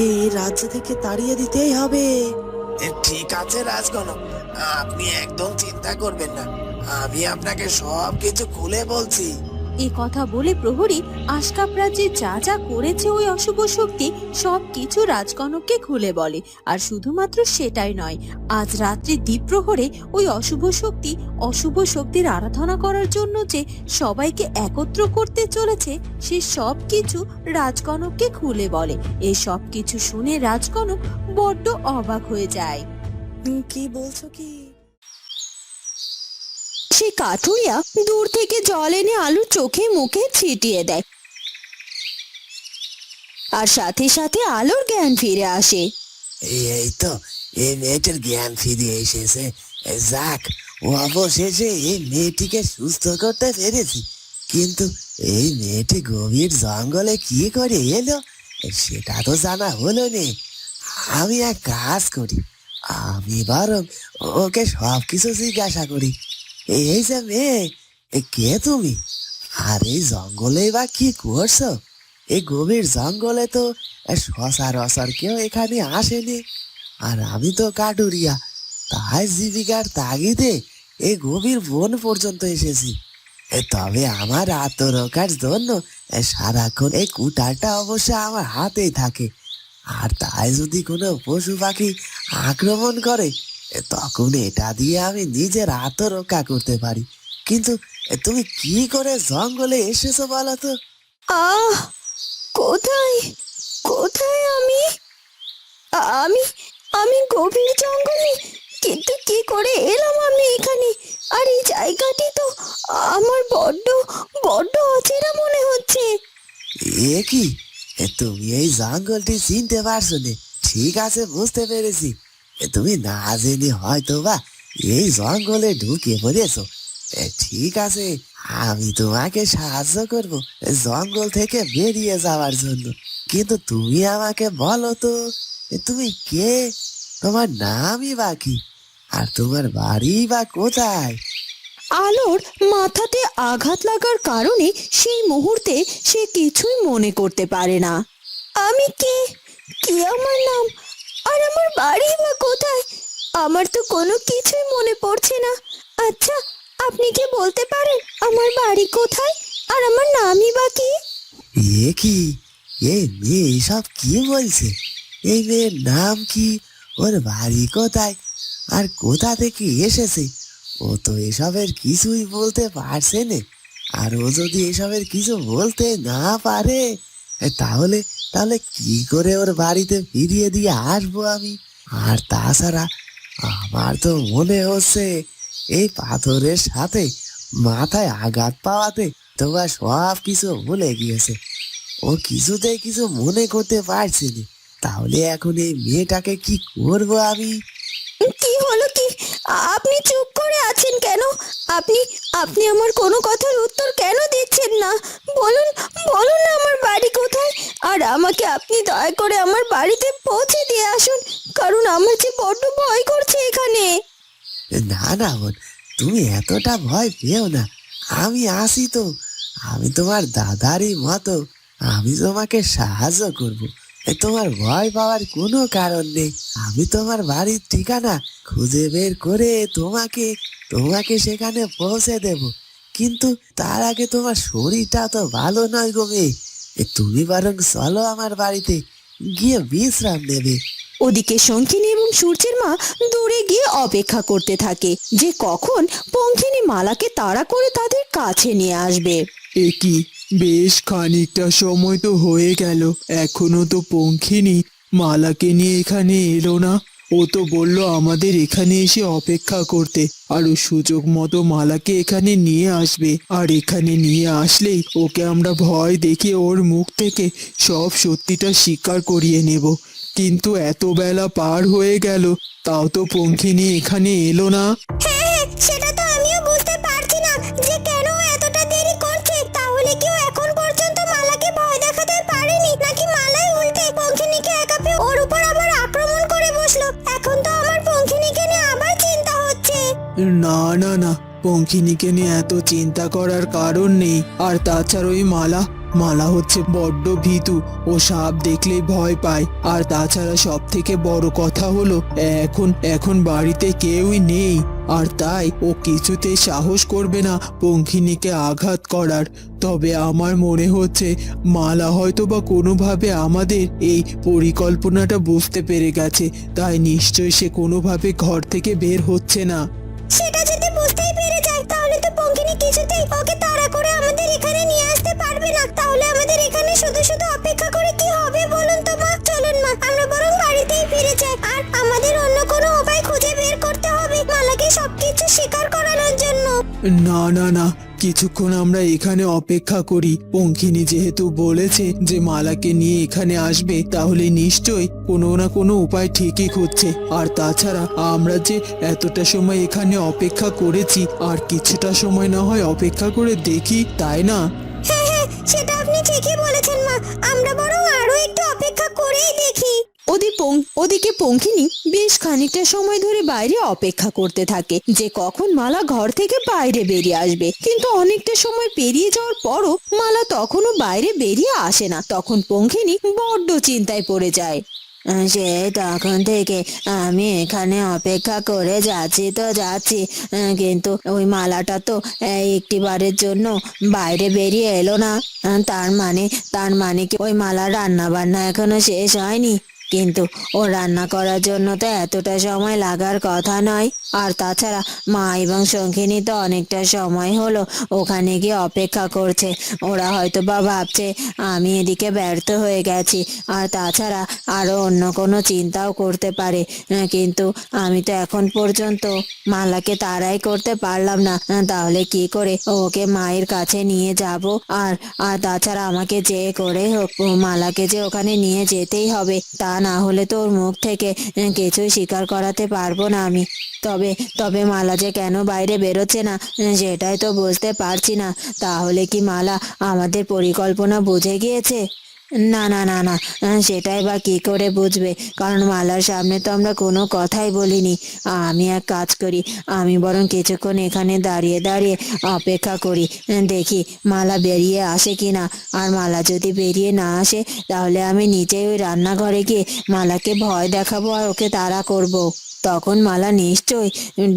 এই রাজ্য থেকে তাড়িয়ে দিতেই হবে। ঠিক আছে রাজগণ, আপনি একদম চিন্তা করবেন না। আমি আপনাকে সব কিছু খুলে বলছি। এ কথা বলে প্রহরী আশকাপ রাজ্যে যা যা করেছে ওই অশুভ শক্তি সব কিছু রাজকনককে খুলে বলে। আর শুধুমাত্র সেটাই নয়, আজ রাত্রি দ্বীপ প্রহরে ওই অশুভ শক্তি অশুভ শক্তির আরাধনা করার জন্য যে সবাইকে একত্র করতে চলেছে, সে সব কিছু রাজকনককে খুলে বলে। এ সব কিছু শুনে রাজকনক বড্ড অবাক হয়ে যায়। কি বলছো কি? সে কাঠুরিয়া দূর থেকে জল এনে আলুর চোখে মুখে ছিটিয়ে দেয়। আর সাথে সাথে আলোর জ্ঞান ফিরে আসে। এই তো এই মেয়েটার জ্ঞান ফিরে এসেছে। যাক অবশেষে এই মেয়েটিকে সুস্থ করতে পেরেছি। কিন্তু এই মেয়েটি গভীর জঙ্গলে কি করে এলো, সেটা তো জানা হলো নে। আমি এক কাজ করি, আমি বরং ওকে সব কিছু জিজ্ঞাসা করি। এই যে মেয়ে কে তুমি? আর এই জঙ্গলে বা কি করছ? এই গভীর জঙ্গলে তো সচরাচর কেউ এখানে আসেনি। আর আমি তো কাটুরিয়া তাই জীবিকার তাগিদে এই গভীর বন পর্যন্ত এসেছি। তবে আমার আত্মরক্ষার জন্য সারাক্ষণ এই কুটারটা অবশ্য আমার হাতেই থাকে। আর তাই যদি কোনো পশু পাখি আক্রমণ করে তখন এটা দিয়ে আমি নিজের আত্মরক্ষা করতে পারি। কিন্তু তুমি কি করে জঙ্গলে এসেছ বলো তো? আহ কোথায়? কোথায় আমি? আমি আমি গভীর জঙ্গলে কিন্তু কি করে এলাম আমি এখানে? আর এই জায়গাটি তো আমার বড্ড বড্ড অচেনা মনে হচ্ছে। এ কি? তুমি এই জঙ্গলটি চিনতে পারছ ঠিক আছে বুঝতে পেরেছি। তুমি না জেনে হয়তো বা এই জঙ্গলে ঢুকে পড়েছো। ঠিক আছে, আমি তোমাকে সাহায্য করব জঙ্গল থেকে বেরিয়ে যাওয়ার জন্য। কিন্তু তুমি আমাকে বলো তো তুমি কে? তোমার নামই বা কি? আর তোমার বাড়ি বা কোথায়? আলোর মাথাতে আঘাত লাগার কারণে সেই মুহূর্তে সে কিছুই মনে করতে পারে না। আমি কে? কি আমার নাম? আর আমার বাড়ি বা কোথায়? আমার তো কোনো কিছুই মনে পড়ছে না। আচ্ছা আপনি কি বলতে পারেন আমার বাড়ি কোথায়? আর আমার নামই বা কি? এ কি? এই মেয়ে, এসব কি বলছে? এই মেয়ের নাম কি? ওর বাড়ি কোথায়? আর কোথা থেকে এসেছে? ও তো এসবের কিছুই বলতে পারছে না। আর ও যদি এসবের কিছু বলতে না পারে তাহলে তাহলে কি করে ওর বাড়িতে ফিরিয়ে দিয়ে আসব আমি? আর তাছাড়া আমার তো মনে হচ্ছে এই পাথরের সাথে মাথায় আঘাত পাওয়াতে তোমার সব কিছু ভুলে গিয়েছে। ও কিছুতেই কিছু মনে করতে পারছে না। তাহলে এখন এই মেয়েটাকে কি করব আমি? কি হলো কি? আপনি চুপ কেন? আপনি আপনি আমার কোনো কথার উত্তর কেন দিচ্ছেন না? বলুন বলুন না আমার বাড়ি কোথায়। আর আমাকে আপনি দয়া করে আমার বাড়িতে পৌঁছে দিয়ে আসুন, কারণ আমার যে বড্ড ভয় করছে এখানে। না না, বোন, তুমি এতটা ভয় পেও না। আমি আসি তো। আমি তোমার দাদারই মতো। আমি তোমাকে সাহায্য করব। তোমার ভয় পাওয়ার কোনো কারণ নেই। আমি তোমার বাড়ির ঠিকানা খুঁজে বের করে তোমাকে তোমাকে সেখানে পৌঁছে দেব। কিন্তু তার আগে তোমার শরীরটা তো ভালো নয় গো মেয়ে। এ তুমি বরং চলো আমার বাড়িতে গিয়ে বিশ্রাম নেবে। ওদিকে শঙ্কিনী এবং সূর্যের মা দূরে গিয়ে অপেক্ষা করতে থাকে যে কখন পঙ্খিনী মালাকে তাড়া করে তাদের কাছে নিয়ে আসবে। এ কি? বেশ খানিকটা সময় তো হয়ে গেল। এখনও তো পঙ্খিনী মালাকে নিয়ে এখানে এলো না। ও তো বলল আমাদের এখানে এসে অপেক্ষা করতে। আর ও সুযোগ মতো মালাকে এখানে নিয়ে আসবে। আর এখানে নিয়ে আসলেই ওকে আমরা ভয় দেখে ওর মুখ থেকে সব সত্যিটা স্বীকার করিয়ে নেব। কিন্তু এত বেলা পার হয়ে গেল, তাও তো পঙ্খিনী এখানে এলো না। না না না পঙ্খিনীকে নিয়ে এত চিন্তা করার কারণ নেই। আর তাছাড়া ওই মালা মালা হচ্ছে বড্ড ভীতু, ও সাপ দেখলেই ভয় পায়। আর তাছাড়া সব থেকে বড় কথা হলো, এখন এখন বাড়িতে কেউই নেই। আর তাই ও কিছুতে সাহস করবে না পঙ্খিনীকে আঘাত করার। তবে আমার মনে হচ্ছে, মালা হয়তো বা কোনোভাবে আমাদের এই পরিকল্পনাটা বুঝতে পেরে গেছে। তাই নিশ্চয় সে কোনোভাবে ঘর থেকে বের হচ্ছে না। সেটা যদি বুঝতেই পেরে যায়, তাহলে তো পঙ্কিনী কিছুতেই ওকে তাড়া করে আমাদের এখানে নিয়ে আসতে পারবে না। তাহলে আমাদের এখানে শুধু শুধু অপেক্ষা করে কি হবে বলুন তো মা? চলুন মা, আমরা বরং বাড়িতেই ফিরে যাই। আর আমাদের অন্য কোনো উপায় খুঁজে বের করতে হবে, মালাকে সবকিছু স্বীকার করানোর জন্য। না না না কিছুক্ষণ আমরা এখানে অপেক্ষা করি। পঙ্খিনী যেহেতু বলেছে যে মালাকে নিয়ে এখানে আসবে, তাহলে নিশ্চয়ই কোনো না কোনো উপায় ঠিকই খুঁজছে। আর তাছাড়া আমরা যে এতটা সময় এখানে অপেক্ষা করেছি, আর কিছুটা সময় না হয় অপেক্ষা করে দেখি, তাই না? হ্যাঁ হ্যাঁ সেটা ওদিকে পঙ্খিনী বেশ খানিকটা সময় ধরে বাইরে অপেক্ষা করতে থাকে যে কখন মালা ঘর থেকে বাইরে বেরিয়ে আসবে। কিন্তু অনেকটা সময় পেরিয়ে যাওয়ার পরও মালা তখনও বাইরে বেরিয়ে আসে না। তখন পঙ্খিনী বড্ড চিন্তায় পড়ে যায়। সে তখন থেকে আমি এখানে অপেক্ষা করে যাচ্ছি তো যাচ্ছি। কিন্তু ওই মালাটা তো একটি বারের জন্য বাইরে বেরিয়ে এলো না। তার মানে তার মানে কি ওই মালার রান্না বান্না এখনও শেষ হয়নি? কিন্তু ও রান্না করার জন্য তো এতটা সময় লাগার কথা নয়। আর তাছাড়া মা এবং শঙ্খিনী তো অনেকটা সময় হলো ওখানে গিয়ে অপেক্ষা করছে। ওরা হয়তো বা ভাবছে, আমি এদিকে ব্যর্থ হয়ে গেছি। আর তাছাড়া আরও অন্য কোনো চিন্তাও করতে পারে। কিন্তু আমি তো এখন পর্যন্ত মালাকে তারাই করতে পারলাম না। তাহলে কি করে ওকে মায়ের কাছে নিয়ে যাব? আর আর তাছাড়া আমাকে যে করে হোক, মালাকে যে ওখানে নিয়ে যেতেই হবে, তা না হলে তোর মুখ থেকে কিছুই স্বীকার করাতে পারব না আমি। তবে তবে মালা যে কেন বাইরে বেরোচ্ছে না সেটাই তো বুঝতে পারছি না। তাহলে কি মালা আমাদের পরিকল্পনা বুঝে গিয়েছে? না না না না সেটাই বা কি করে বুঝবে? কারণ মালার সামনে তো আমরা কোনো কথাই বলিনি। আমি এক কাজ করি, আমি বরং কিছুক্ষণ এখানে দাঁড়িয়ে দাঁড়িয়ে অপেক্ষা করি। দেখি মালা বেরিয়ে আসে কিনা আর মালা যদি বেরিয়ে না আসে, তাহলে আমি নিচেই ওই রান্নাঘরে গিয়ে মালাকে ভয় দেখাবো আর ওকে তাড়া করব। তখন মালা নিশ্চয়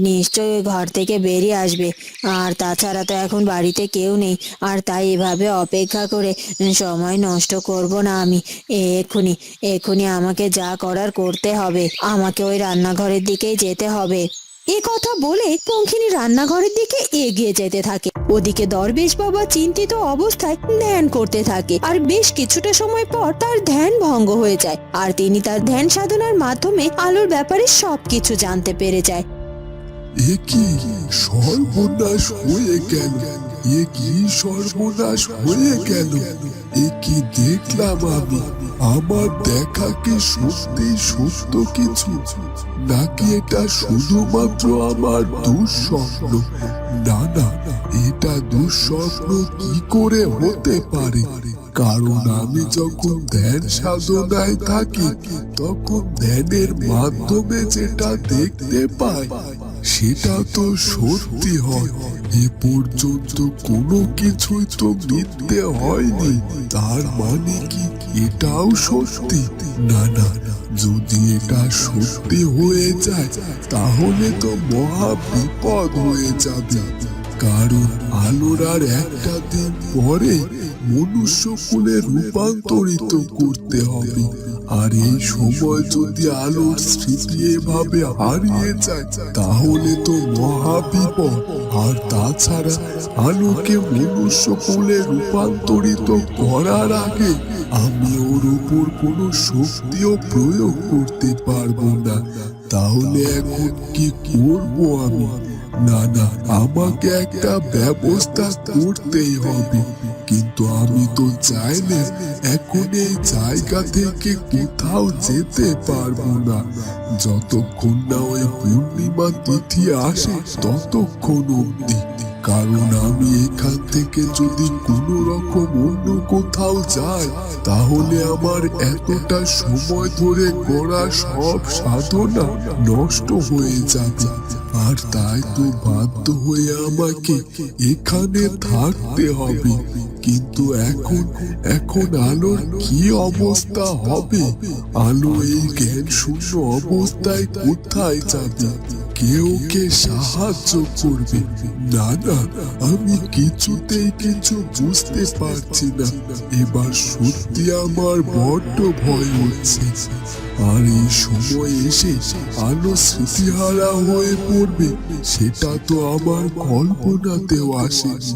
নিশ্চয়ই ওই ঘর থেকে বেরিয়ে আসবে। আর তাছাড়া তো এখন বাড়িতে কেউ নেই। আর তাই এভাবে অপেক্ষা করে সময় নষ্ট করব না আমি। এক্ষুনি এক্ষুনি আমাকে যা করার করতে হবে। আমাকে ওই রান্নাঘরের দিকেই যেতে হবে। এ কথা বলে পঙ্খিনী রান্নাঘরের দিকে এগিয়ে যেতে থাকে। ওদিকে দরবেশ বাবা চিন্তিত অবস্থায় ধ্যান করতে থাকে আর বেশ কিছুটা সময় পর তার ধ্যান ভঙ্গ হয়ে যায় আর তিনি তার ধ্যান সাধনার মাধ্যমে আলোর ব্যাপারে সবকিছু জানতে পেরে যায়। এ কি? দেখলাম আমি? আমার দেখা কি সত্যি সত্য কিছু? নাকি এটা শুধুমাত্র আমার দুঃস্বপ্ন? না না, এটা দুঃস্বপ্ন কি করে হতে পারে? কারণ আমি যখন ধ্যান সাধনায় থাকি, তখন ধ্যানের মাধ্যমে যেটা দেখতে পাই, সেটা তো সত্যি হয়। এ পর্যন্ত কোনো কিছুই তো মিথ্যে হয়নি। তার মানে কি এটাও সত্যি? না না যদি এটা সত্যি হয়ে যায় তাহলে তো মহা বিপদ হয়ে যাবে। কারণ আলোর আর একটা দিন পরে মনুষ্য কুলে রূপান্তরিত করতে হবে। আর এই সময় যদি আলোর স্মৃতি এভাবে হারিয়ে যায়, তাহলে তো মহা বিপদ আর তাছাড়া আলোকে মনুষ্য কুলে রূপান্তরিত করার আগে আমি ওর উপর কোনো শক্তিও প্রয়োগ করতে পারব না। তাহলে এখন কি করব আমি? না না, আমাকে একটা ব্যবস্থা করতেই হবে। কিন্তু আমি তো চাইলে এখন এই জায়গা থেকে কোথাও যেতে পারব না। যতক্ষণ না ওই পূর্ণিমা তিথি আসে, ততক্ষণ অব্দি কারণ আমি এখান থেকে যদি কোনো রকম অন্য কোথাও যাই, তাহলে আমার এতটা সময় ধরে করা সব সাধনা নষ্ট হয়ে যাবে। আর তাই তো বাধ্য হয়ে আমাকে এখানে থাকতে হবে। কিন্তু এখন এখন আলোর কি অবস্থা হবে? আলো এই জ্ঞান শূন্য অবস্থায় কোথায় যাবে? কেউ কে সাহায্য করবে? না না, আমি কিছুতেই কিছু বুঝতে পারছি না। এবার সত্যি আমার বড্ড ভয় হচ্ছে। আর এই সময় এসে আলো স্মৃতিহারা হয়ে পড়বে, সেটা তো আমার কল্পনাতেও আসেনি।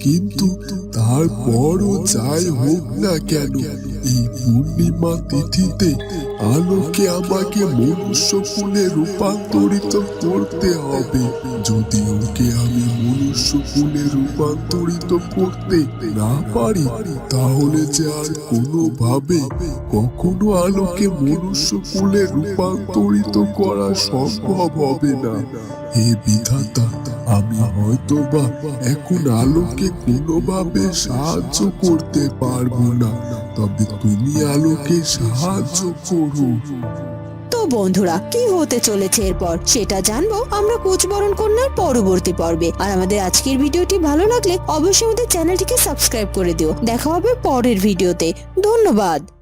কিন্তু তারপরও যাই হোক না কেন, এই পূর্ণিমা তিথিতে আলোকে আমাকে মনুষ্য কুলে রূপান্তরিত করতে হবে। যদি ওকে আমি মনুষ্য কুলে রূপান্তরিত করতে না পারি, তাহলে যে আর কোনোভাবে কখনো আলোকে মনুষ্য কুলে রূপান্তরিত করা সম্ভব হবে না। হে বিধাতা আমি হয়তো বা এখন আলোকে কোনোভাবে সাহায্য করতে পারব না, তবে তুমি আলোকে সাহায্য করো। তো বন্ধুরা, কি হতে চলেছে এরপর? সেটা জানব আমরা কোচবরণ কন্যার পরবর্তী পর্বে। আর আমাদের আজকের ভিডিওটি ভালো লাগলে অবশ্যই আমাদের চ্যানেলটিকে সাবস্ক্রাইব করে দিও। দেখা হবে পরের ভিডিওতে। ধন্যবাদ।